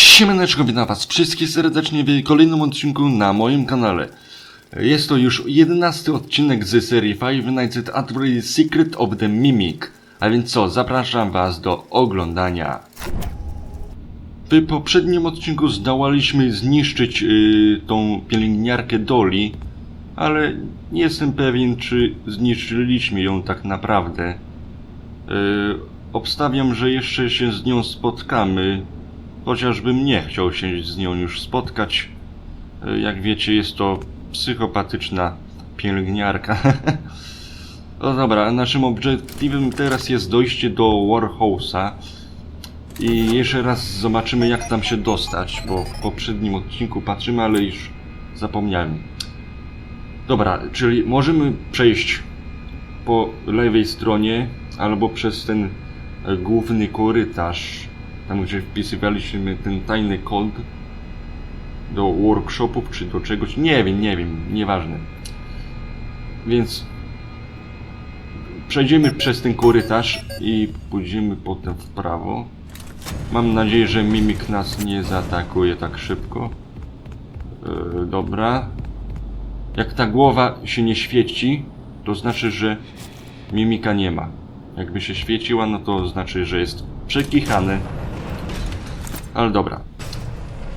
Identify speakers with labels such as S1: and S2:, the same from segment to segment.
S1: Siemaneczko, witam was wszystkich serdecznie w kolejnym odcinku na moim kanale. Jest to już jedenasty odcinek z serii Five Nights at Freddy's Secret of the Mimic. A więc co, zapraszam was do oglądania. W poprzednim odcinku zdołaliśmy zniszczyć yy, tą pielęgniarkę Dolly, ale nie jestem pewien, czy zniszczyliśmy ją tak naprawdę. Yy, obstawiam, że jeszcze się z nią spotkamy, chociażbym nie chciał się z nią już spotkać. Yy, Jak wiecie, jest to psychopatyczna pielęgniarka. No dobra, naszym obiektywem teraz jest dojście do Warhouse'a. I jeszcze raz zobaczymy jak tam się dostać, bo w poprzednim odcinku patrzymy, ale już zapomniałem. Dobra, czyli możemy przejść po lewej stronie albo przez ten e, główny korytarz, tam gdzie wpisywaliśmy ten tajny kod do workshopów czy do czegoś, nie wiem, nie wiem, nieważne. Więc przejdziemy przez ten korytarz i pójdziemy potem w prawo. Mam nadzieję, że mimik nas nie zaatakuje tak szybko. Yy, dobra. Jak ta głowa się nie świeci, to znaczy, że mimika nie ma. Jakby się świeciła, no to znaczy, że jest przekichany. Ale dobra.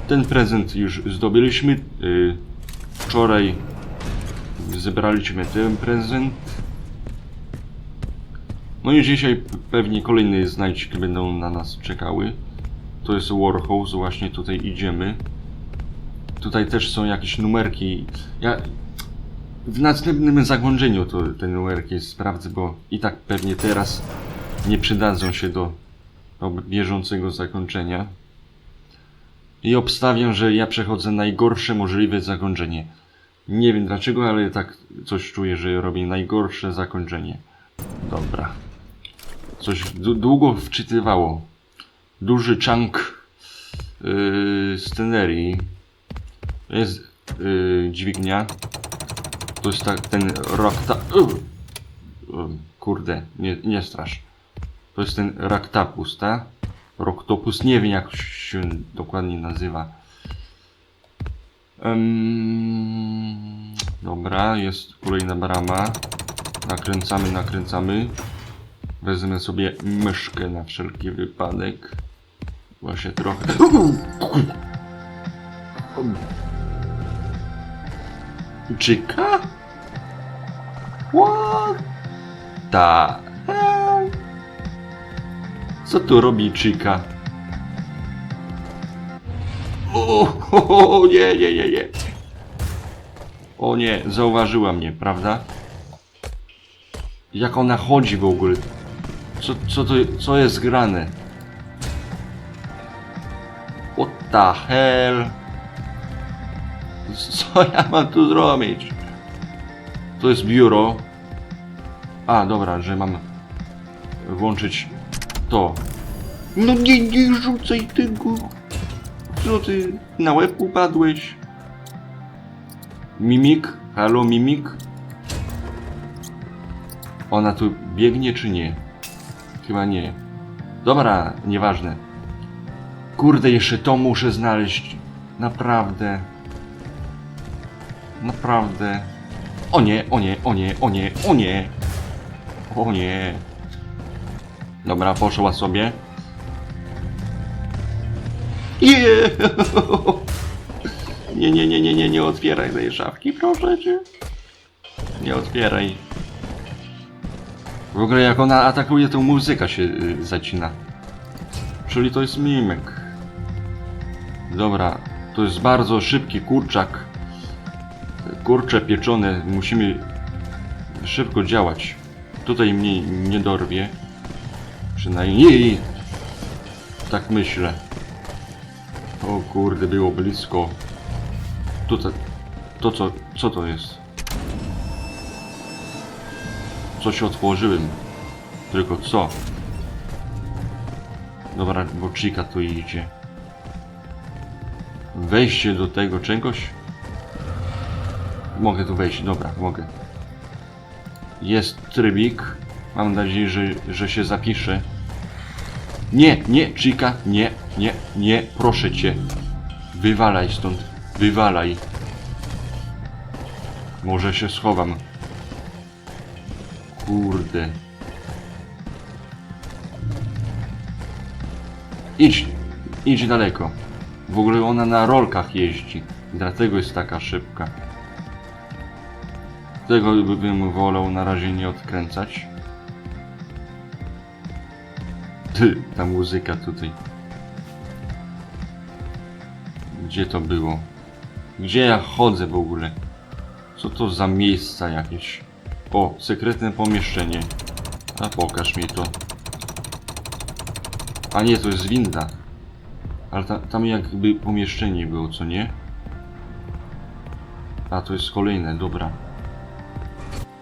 S1: Ten prezent już zdobyliśmy. Yy, wczoraj zebraliśmy ten prezent. No i dzisiaj pewnie kolejne znajdźki będą na nas czekały. To jest Warhouse, właśnie tutaj idziemy. Tutaj też są jakieś numerki. Ja w następnym zakończeniu to te numerki sprawdzę, bo i tak pewnie teraz nie przydadzą się do, do bieżącego zakończenia. I obstawiam, że ja przechodzę najgorsze możliwe zakończenie. Nie wiem dlaczego, ale tak coś czuję, że robię najgorsze zakończenie. Dobra. Coś długo wczytywało. Duży chunk yy, scenerii. Jest yy, dźwignia. To jest tak, ten rakta... Uh, kurde, nie, nie strasz. To jest ten raktapus, tak? Roktopus, nie wiem jak się dokładnie nazywa. Em, dobra, jest kolejna brama. Nakręcamy, nakręcamy. Wezmę sobie myszkę na wszelki wypadek. Właśnie trochę. Czyka? What hell? Co tu robi Czyka? O, o, o, nie, nie, nie, nie. O nie, zauważyła mnie, prawda? Jak ona chodzi w ogóle? Co, co to, co jest grane? What the hell? Co ja mam tu zrobić? To jest biuro. A, dobra, że mam włączyć to. No nie, nie rzucaj tego. Co ty na łeb upadłeś? Mimik? Halo, mimik? Ona tu biegnie czy nie? Chyba nie. Dobra, nieważne. Kurde, jeszcze to muszę znaleźć. Naprawdę. Naprawdę. O nie, o nie, o nie, o nie, o nie. O nie. Dobra, poszła sobie. Nie! Nie, nie, nie, nie, nie, nie otwieraj tej szafki, proszę cię. Nie otwieraj. W ogóle jak ona atakuje, to muzyka się y, zacina. Czyli to jest mimek. Dobra, to jest bardzo szybki kurczak. Kurcze pieczone, musimy szybko działać. Tutaj mnie nie dorwie. Przynajmniej tak myślę. O kurde, było blisko. Tutaj, to co, co to jest? Coś otworzyłem. Tylko co? Dobra, bo Chica tu idzie. Wejście do tego czegoś? Mogę tu wejść, dobra, mogę. Jest trybik. Mam nadzieję, że, że się zapisze. Nie, nie, Chica, nie, nie, nie, proszę cię. Wywalaj stąd, wywalaj. Może się schowam. Kurde. Idź, idź daleko. W ogóle ona na rolkach jeździ. Dlatego jest taka szybka. Tego by- bym wolał na razie nie odkręcać. Ty, ta muzyka tutaj. Gdzie to było? Gdzie ja chodzę w ogóle? Co to za miejsca jakieś? O, sekretne pomieszczenie. A pokaż mi to. A nie, to jest winda. Ale ta, tam jakby pomieszczenie było, co nie? A, to jest kolejne, dobra.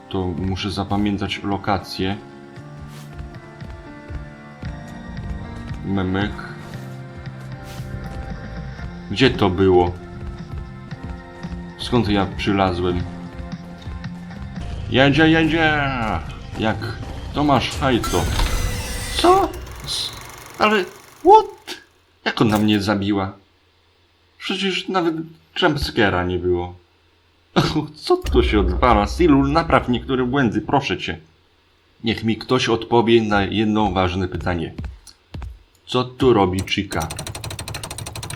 S1: To muszę zapamiętać lokację. Memek. Gdzie to było? Skąd ja przylazłem? Jedzie, jedzie! Jak Tomasz Hajto. Co? Ale... What? Jak ona mnie zabiła? Przecież nawet jumpscare'a nie było. Co to się odwala? Silu, napraw niektóre błędy, proszę cię. Niech mi ktoś odpowie na jedno ważne pytanie. Co tu robi Chica?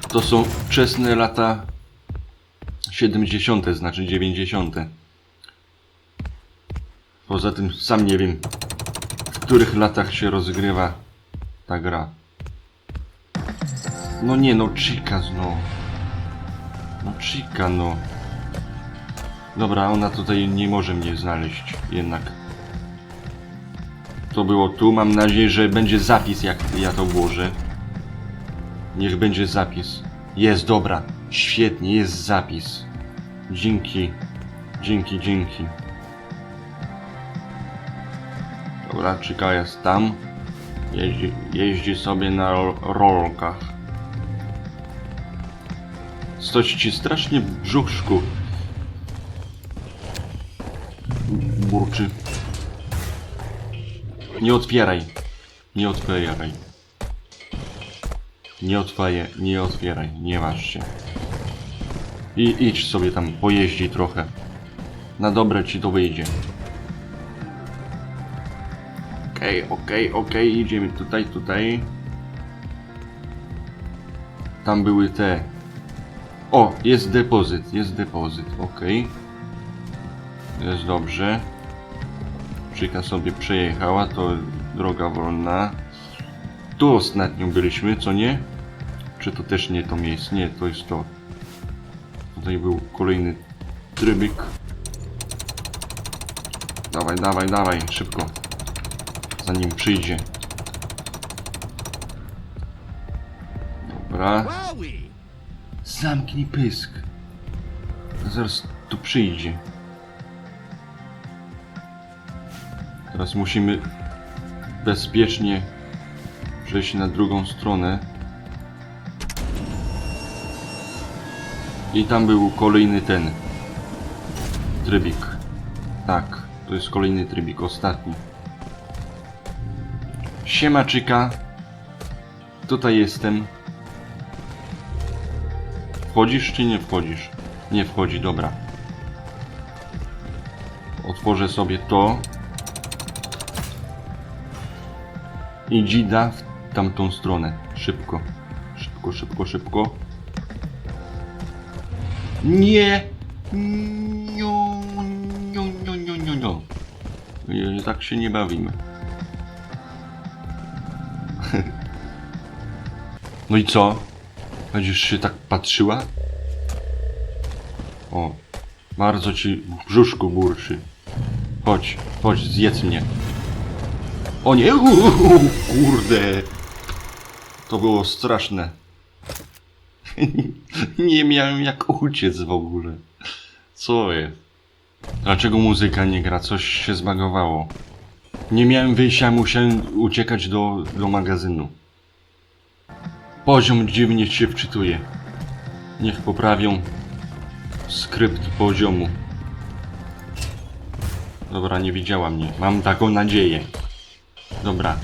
S1: To są wczesne lata 70., znaczy 90. Poza tym sam nie wiem, w których latach się rozgrywa ta gra. No nie no, Chica no. No Chica no. Dobra, ona tutaj nie może mnie znaleźć jednak. To było tu, mam nadzieję, że będzie zapis jak ja to włożę. Niech będzie zapis. Jest, dobra. Świetnie, jest zapis. Dzięki. Dzięki, dzięki. Dobra, Chica jest tam. Jeździ, jeździ sobie na ro- rolkach. Stoć ci strasznie brzuszku. Burczy. Nie otwieraj. Nie otwieraj. Nie otwieraj, nie otwieraj, nie masz się. I idź sobie tam, pojeździ trochę. Na dobre ci to wyjdzie. Okej, okej, okej, idziemy tutaj, tutaj. Tam były te. O, jest depozyt, jest depozyt, okej. Jest dobrze. Czyka sobie przejechała, to droga wolna. Tu ostatnio byliśmy, co nie? Czy to też nie to miejsce? Nie, to jest to. Tutaj był kolejny trybik. Dawaj, dawaj, dawaj, szybko. Zanim przyjdzie. Dobra. Zamknij pysk. Zaraz tu przyjdzie. Teraz musimy bezpiecznie przejść na drugą stronę. I tam był kolejny ten trybik. Tak, to jest kolejny trybik, ostatni. Siemaczyka. Tutaj jestem. Wchodzisz czy nie wchodzisz? Nie wchodzi, dobra. Otworzę sobie to. I dzida w tamtą stronę. Szybko. Szybko, szybko, szybko. Nie! Nio, nio, nio, nio, nio, nio. Tak się nie bawimy. No i co? Będziesz się tak patrzyła? O, bardzo ci w brzuszku burczy. Chodź, chodź, zjedz mnie. O nie, uuu, kurde. To było straszne. nie miałem jak uciec w ogóle. Co jest? Dlaczego muzyka nie gra? Coś się zbagowało. Nie miałem wyjścia, musiałem uciekać do, do magazynu. Poziom dziwnie się wczytuje. Niech poprawią skrypt poziomu. Dobra, nie widziała mnie. Mam taką nadzieję. Dobra.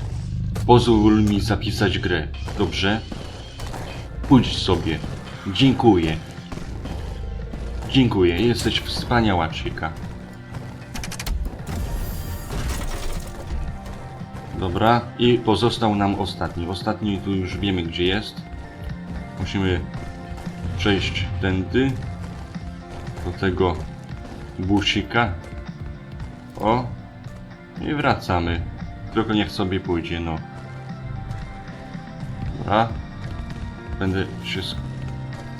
S1: Pozwól mi zapisać grę, dobrze? Pójdź sobie. Dziękuję. Dziękuję, jesteś wspaniała chica. Dobra, i pozostał nam ostatni. Ostatni tu już wiemy gdzie jest. Musimy przejść tędy do tego busika. O! I wracamy. Tylko niech sobie pójdzie, no. Dobra. Będę się sk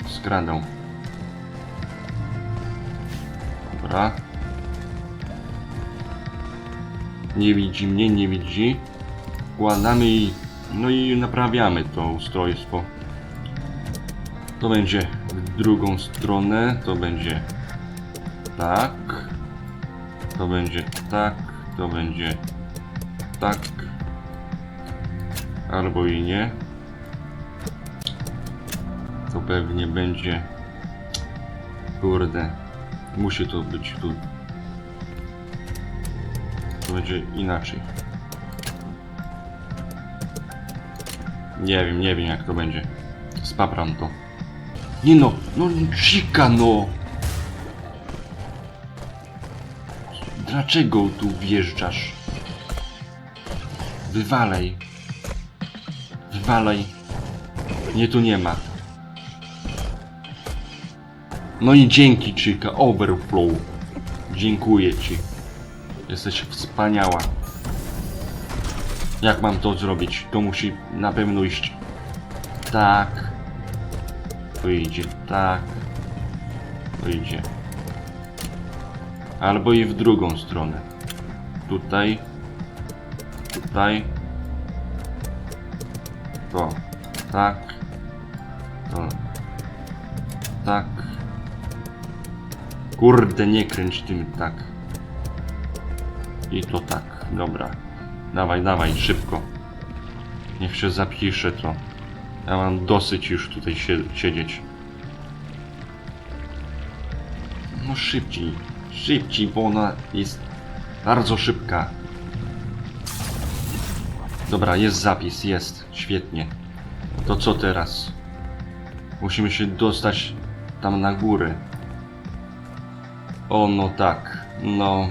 S1: skradał. Dobra. Nie widzi mnie, nie widzi. Wkładamy i... No i naprawiamy to ustrojstwo. To będzie w drugą stronę. To będzie tak. To będzie tak. To będzie tak. Albo i nie. To pewnie będzie. Kurde. Musi to być tu. To będzie inaczej. Nie wiem, nie wiem jak to będzie. Spapram to. Nie no, no chica no! Dlaczego tu wjeżdżasz? Wywalej. Wywalej. Nie, tu nie ma. No i dzięki, Chica. Overflow. Dziękuję ci. Jesteś wspaniała. Jak mam to zrobić? To musi na pewno iść tak. To idzie tak. To idzie. Albo i w drugą stronę. Tutaj. Tutaj. To. Tak. To. Tak. Kurde, nie kręć tym tak. I to tak. Dobra. Dawaj, dawaj, szybko. Niech się zapisze to. Ja mam dosyć już tutaj sie siedzieć. No szybciej. Szybciej, bo ona jest bardzo szybka. Dobra, jest zapis, jest. Świetnie. To co teraz? Musimy się dostać tam na górę. O, no tak. No.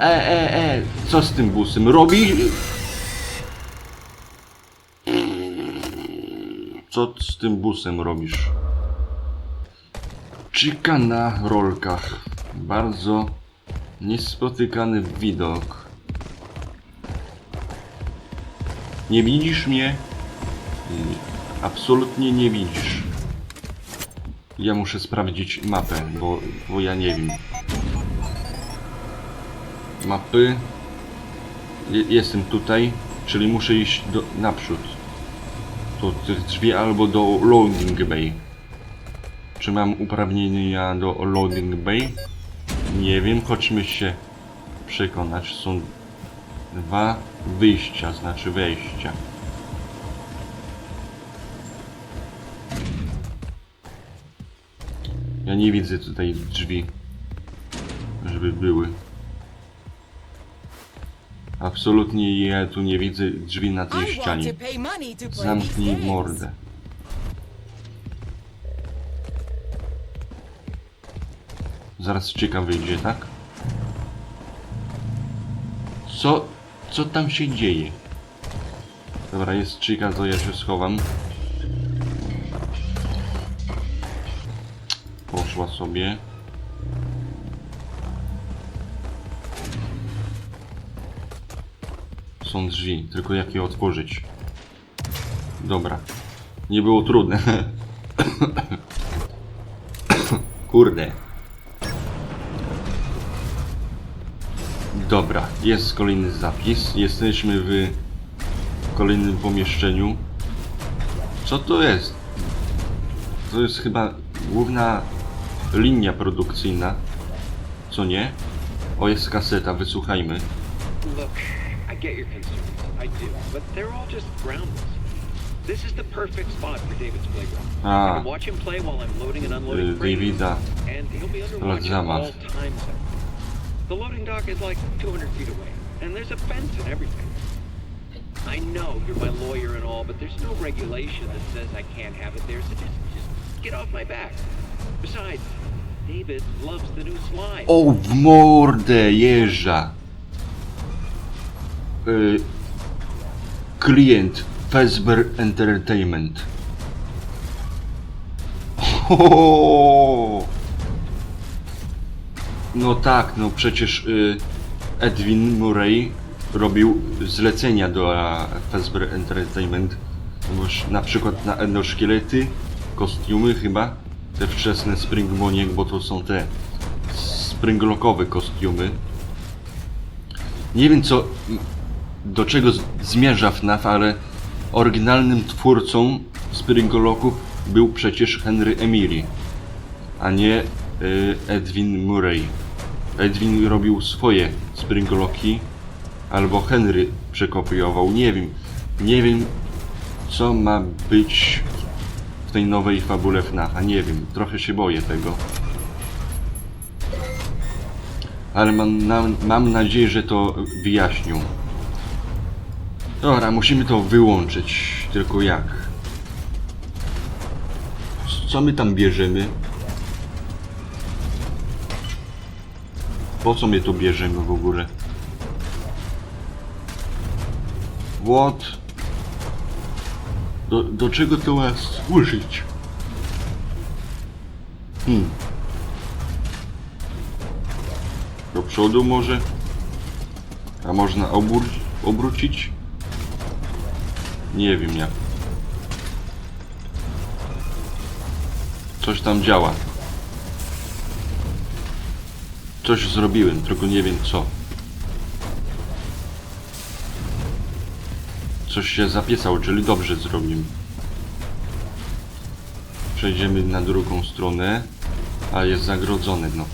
S1: E, e, e, co z tym busem robi? Co z tym busem robisz? Chica na rolkach. Bardzo niespotykany widok. Nie widzisz mnie? Nie, Absolutnie nie widzisz. Ja muszę sprawdzić mapę, bo, bo ja nie wiem. Mapy. Je- Jestem tutaj, czyli muszę iść do, naprzód. Tych drzwi albo do loading bay. Czy mam uprawnienia do loading bay? Nie wiem, chodźmy się przekonać. Są dwa wyjścia, znaczy wejścia. Ja nie widzę tutaj drzwi, żeby były. Absolutnie ja tu nie widzę drzwi na tej ścianie. Zamknij mordę. Zaraz Chica wyjdzie, tak? Co? Co tam się dzieje? Dobra, jest Chica, to ja się schowam. Poszła sobie. Są drzwi, tylko jak je otworzyć? Dobra. Nie było trudne. Kurde. Dobra, jest kolejny zapis. Jesteśmy w kolejnym pomieszczeniu. Co to jest? To jest chyba główna linia produkcyjna. Co nie? O, jest kaseta, wysłuchajmy.
S2: Look, I get your concerns. I do. But they're all just groundless. This is the perfect spot for David's playground. I
S1: A,
S2: can watch him play while I'm loading and
S1: y,
S2: unloading crates,
S1: Davida.
S2: and he'll be under watch at all times. The loading dock is like 200 feet away, and there's a fence and everything. I know you're my lawyer and all, but there's no regulation that says I can't have it there, so just, just get off my back. Besides, David loves the new slide.
S1: Oh, o, w mordę jeża. Y, klient Fazbear Entertainment. Ho! Oh. No tak, no przecież y, Edwin Murray robił zlecenia do a, Fazbear Entertainment. Na przykład na endoszkielety, kostiumy chyba, te wczesne Springbonie, bo to są te springlockowe kostiumy. Nie wiem co, do czego zmierza FNAF, ale oryginalnym twórcą springlocków był przecież Henry Emily, a nie y, Edwin Murray. Edwin robił swoje springlocki, albo Henry przekopiował, nie wiem. Nie wiem, co ma być w tej nowej fabule FNAF, a nie wiem, trochę się boję tego. Ale mam, mam nadzieję, że to wyjaśnią. Dobra, musimy to wyłączyć. Tylko jak? Co my tam bierzemy? Po co my to bierzemy w ogóle? What? Do, do czego to ma służyć? Hmm. Do przodu może? A można obrócić? Nie wiem jak. Coś tam działa. Coś zrobiłem, tylko nie wiem co. Coś się zapisało, czyli dobrze zrobiłem. Przejdziemy na drugą stronę, a jest zagrodzone, no.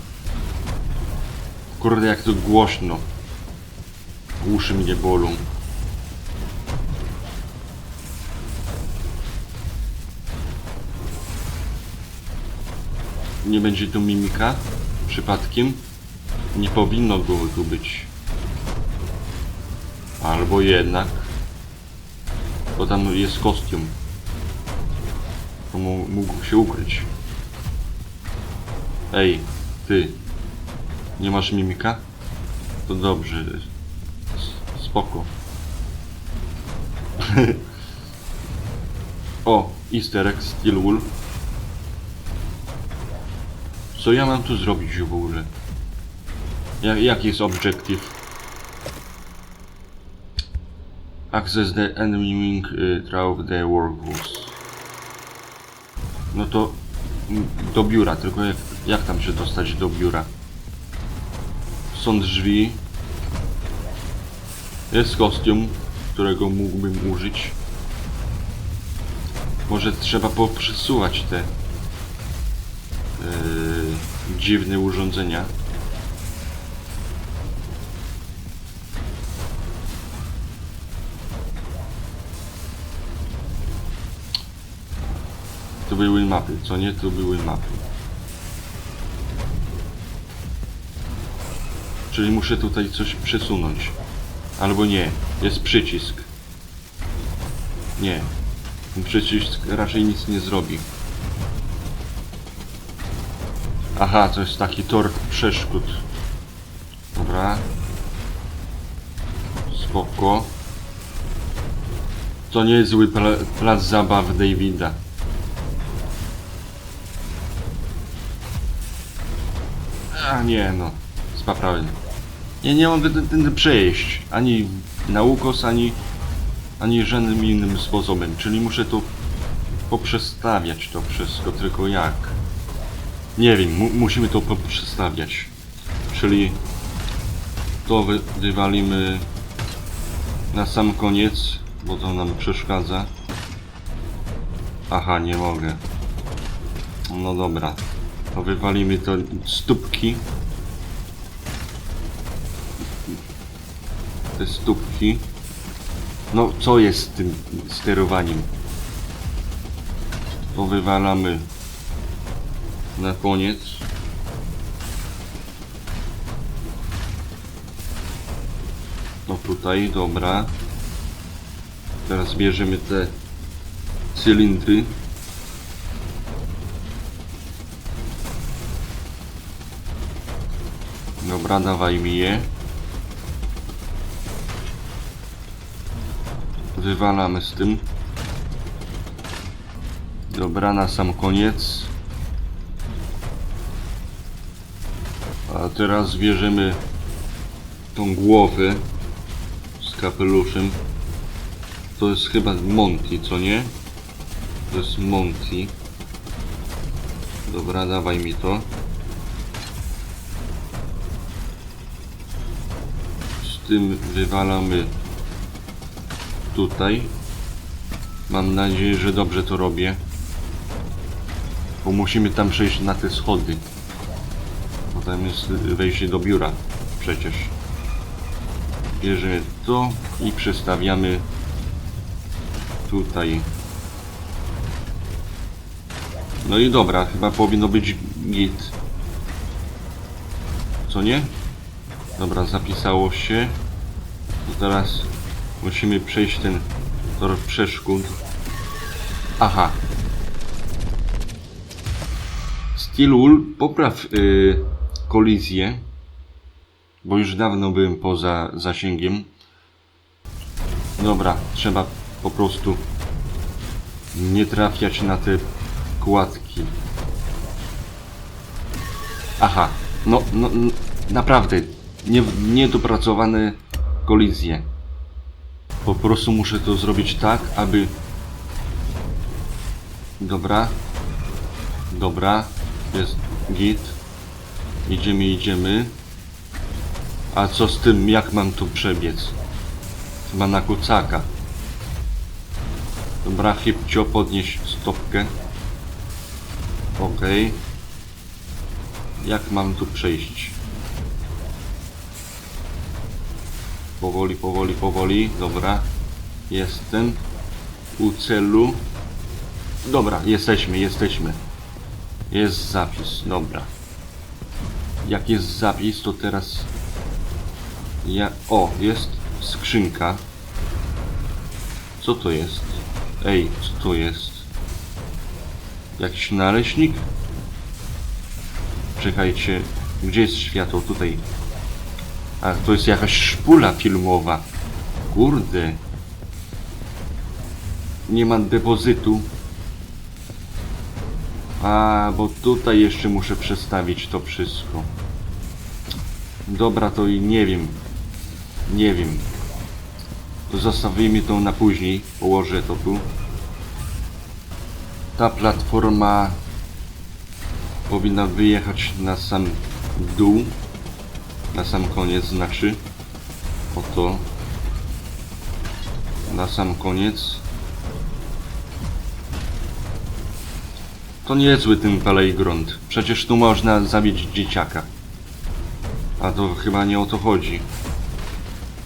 S1: Kurde, jak to głośno. Uszy mnie bolą. Nie będzie tu mimika? Przypadkiem? Nie powinno było tu być. Albo jednak. Bo tam jest kostium. To mógł się ukryć. Ej, ty. Nie masz mimika? To dobrze. S- Spoko. o, easter egg Steel Wolf. Co ja mam tu zrobić w ogóle? Jak, jaki jest objective? Access the enemy wing y, the workhouse. No to mm, do biura, tylko jak, jak tam się dostać do biura? Są drzwi. Jest kostium, którego mógłbym użyć. Może trzeba poprzesuwać te yy, dziwne urządzenia. To były mapy, co nie? To były mapy. Czyli muszę tutaj coś przesunąć. Albo nie. Jest przycisk. Nie. Przycisk raczej nic nie zrobi. Aha, to jest taki tor przeszkód. Dobra. Spoko. To nie jest zły pla plac zabaw Davida. Nie no, spaprawnie. Ja nie ten, ten przejść. Ani na ukos, ani, ani żadnym innym sposobem. Czyli muszę to poprzestawiać to wszystko, tylko jak? Nie wiem, mu, musimy to poprzestawiać. Czyli to wy, wywalimy na sam koniec, bo to nam przeszkadza. Aha, nie mogę. No dobra. To wywalimy to stópki. Te stópki. No, co jest z tym sterowaniem? To wywalamy na koniec. No tutaj, dobra. Teraz bierzemy te cylindry. Dobra, dawaj mi je. Wywalamy z tym. Dobra, na sam koniec. A teraz bierzemy tą głowę z kapeluszem. To jest chyba Monty, co nie? To jest Monty. Dobra, dawaj mi to. Tym wywalamy tutaj. Mam nadzieję, że dobrze to robię. Bo musimy tam przejść na te schody. Bo tam jest wejście do biura przecież. Bierzemy to i przestawiamy tutaj. No i dobra, chyba powinno być git. Co nie? Dobra, zapisało się. To teraz musimy przejść ten tor przeszkód. Aha. Stilul, popraw y, kolizję. Bo już dawno byłem poza zasięgiem. Dobra, trzeba po prostu nie trafiać na te kładki. Aha, no, no n- naprawdę, nie, niedopracowane kolizje. Po prostu muszę to zrobić tak, aby... Dobra. Dobra, jest git. Idziemy, idziemy. A co z tym, jak mam tu przebiec? Chyba na kucaka. Dobra, hipcio, podnieś stopkę. Okej. Jak mam tu przejść? Powoli, powoli, powoli. Dobra. Jestem. U celu. Dobra, jesteśmy, jesteśmy. Jest zapis, dobra. Jak jest zapis, to teraz... Ja... O, jest skrzynka. Co to jest? Ej, co to jest? Jakiś naleśnik? Czekajcie, gdzie jest światło? Tutaj. A, to jest jakaś szpula filmowa. Kurde. Nie mam depozytu. A, bo tutaj jeszcze muszę przestawić to wszystko. Dobra, to i nie wiem. Nie wiem. To zostawimy to na później. Położę to tu. Ta platforma powinna wyjechać na sam dół. Na sam koniec znaczy. Oto. Na sam koniec. To niezły ten playground. Przecież tu można zabić dzieciaka. A to chyba nie o to chodzi.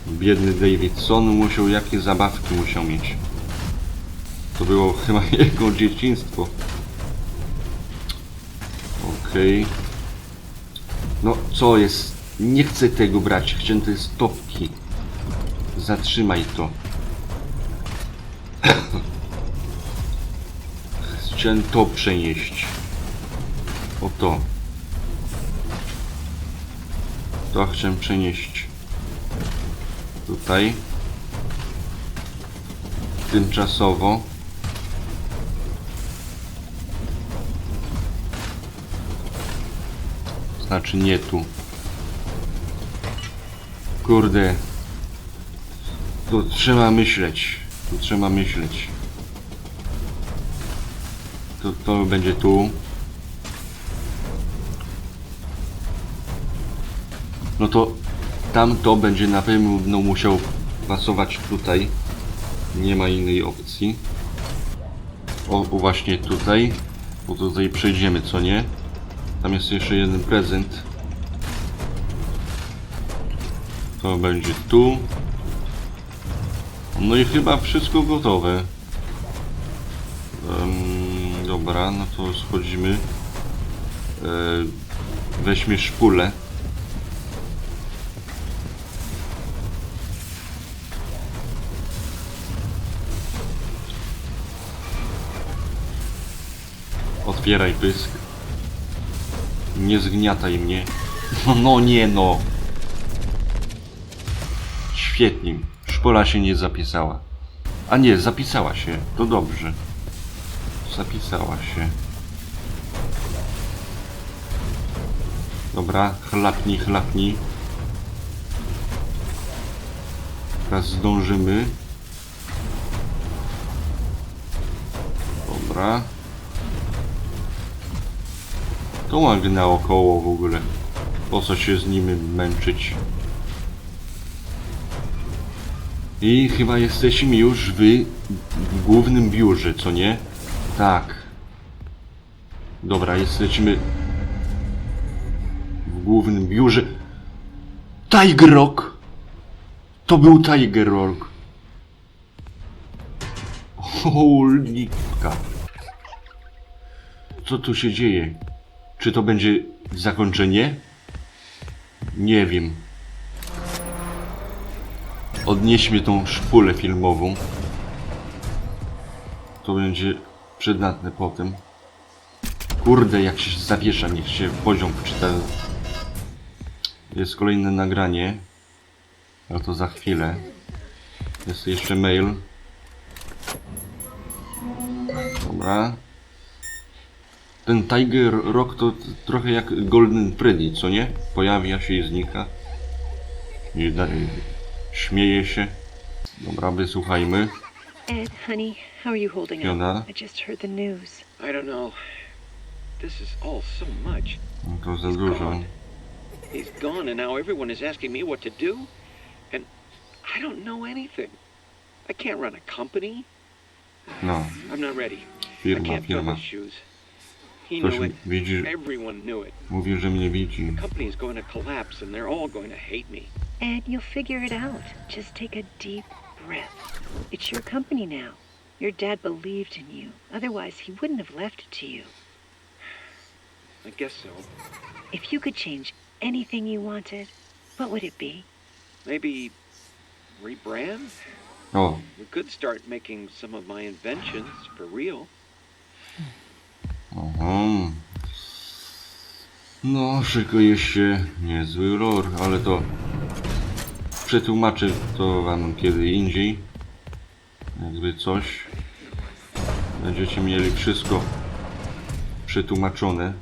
S1: Biedny Davidson musiał jakie zabawki musiał mieć. To było chyba jego dzieciństwo. Okej. No co jest? Nie chcę tego brać. Chciałem te stopki. Zatrzymaj to. Chciałem to przenieść. O to. To chciałem przenieść. Tutaj. Tymczasowo. Znaczy nie tu. Kurde. Tu trzeba myśleć. Tu trzeba myśleć. To, to będzie tu. No to tamto będzie na pewno musiał pasować tutaj. Nie ma innej opcji. O właśnie tutaj. Bo tutaj przejdziemy, co nie? Tam jest jeszcze jeden prezent. To będzie tu. No i chyba wszystko gotowe. Um, dobra, no to schodzimy. E, weźmie szpulę. Otwieraj pysk. Nie zgniataj mnie. No nie no. Świetnie. Szpola się nie zapisała. A nie, zapisała się. To dobrze. Zapisała się. Dobra, chlapnij, chlapnij. Teraz zdążymy. Dobra. To łagy naokoło w ogóle. Po co się z nimi męczyć? I chyba jesteśmy już w, w głównym biurze, co nie? Tak. Dobra, jesteśmy w głównym biurze. Tiger Rock! To był Tiger Rock. Holika. Co tu się dzieje? Czy to będzie zakończenie? Nie wiem. Odnieśmy tą szpulę filmową. To będzie przydatne potem. Kurde, jak się zawiesza, niech się poziom wczyta. Jest kolejne nagranie. Ale to za chwilę. Jest jeszcze mail. Dobra. Ten Tiger Rock to trochę jak Golden Freddy, co nie? Pojawia się i znika. I dalej śmieje się. Dobra, wysłuchajmy.
S3: Ed, honey, how are you holding
S1: Fiona?
S3: up? I just heard the news.
S2: I don't know. This is all so much.
S1: No to za
S2: He's
S1: dużo.
S2: gone. He's gone, and now everyone is asking me what to do. And I don't know anything. I can't run a company.
S1: No,
S2: I'm not ready. I
S1: firma,
S2: can't fill
S1: firma.
S2: his shoes. He
S1: Ktoś
S2: knew it.
S1: widzi,
S2: Everyone knew it.
S1: mówi, że mnie widzi.
S2: The company is going to collapse, and they're all going to hate me.
S3: Ed, you'll figure it out. Just take a deep breath. It's your company now. Your dad believed in you. Otherwise, he wouldn't have left it to you.
S2: I guess so.
S3: If you could change anything you wanted, what would it be?
S2: Maybe rebrand?
S1: Oh.
S2: We could start making some of my inventions for real.
S1: Aha. No, szykuje się niezły lore, ale to przetłumaczę to wam kiedy indziej. Jakby coś. Będziecie mieli wszystko przetłumaczone.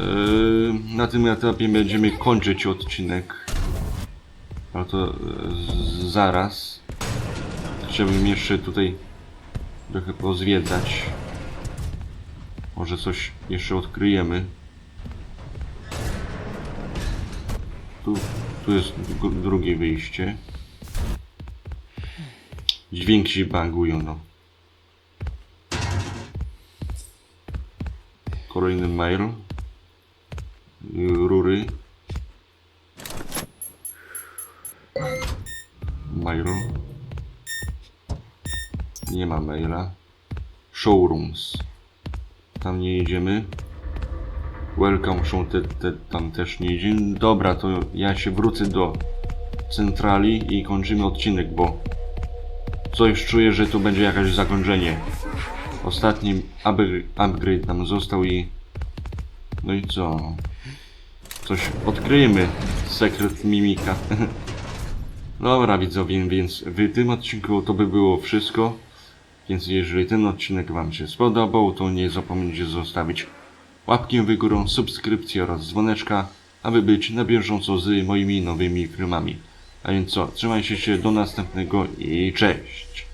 S1: Eee, na tym etapie będziemy kończyć odcinek. Ale to z- zaraz. Chciałbym jeszcze tutaj trochę pozwiedzać. Może coś jeszcze odkryjemy. Tu, tu jest dru- drugie wyjście. Dźwięki się no. Kolejny mail. Rury. Mail. Nie ma maila. Showrooms. Tam nie jedziemy. Welcome show te, te, tam też nie idziemy. Dobra, to ja się wrócę do centrali i kończymy odcinek, bo coś czuję, że to będzie jakieś zakończenie. Ostatni upgrade nam został i no i co? Coś odkryjemy. Sekret mimika. Dobra widzowie, więc w tym odcinku to by było wszystko. Więc jeżeli ten odcinek Wam się spodobał, to nie zapomnijcie zostawić łapkę w górę, subskrypcję oraz dzwoneczka, aby być na bieżąco z moimi nowymi filmami. A więc co, trzymajcie się do następnego i cześć!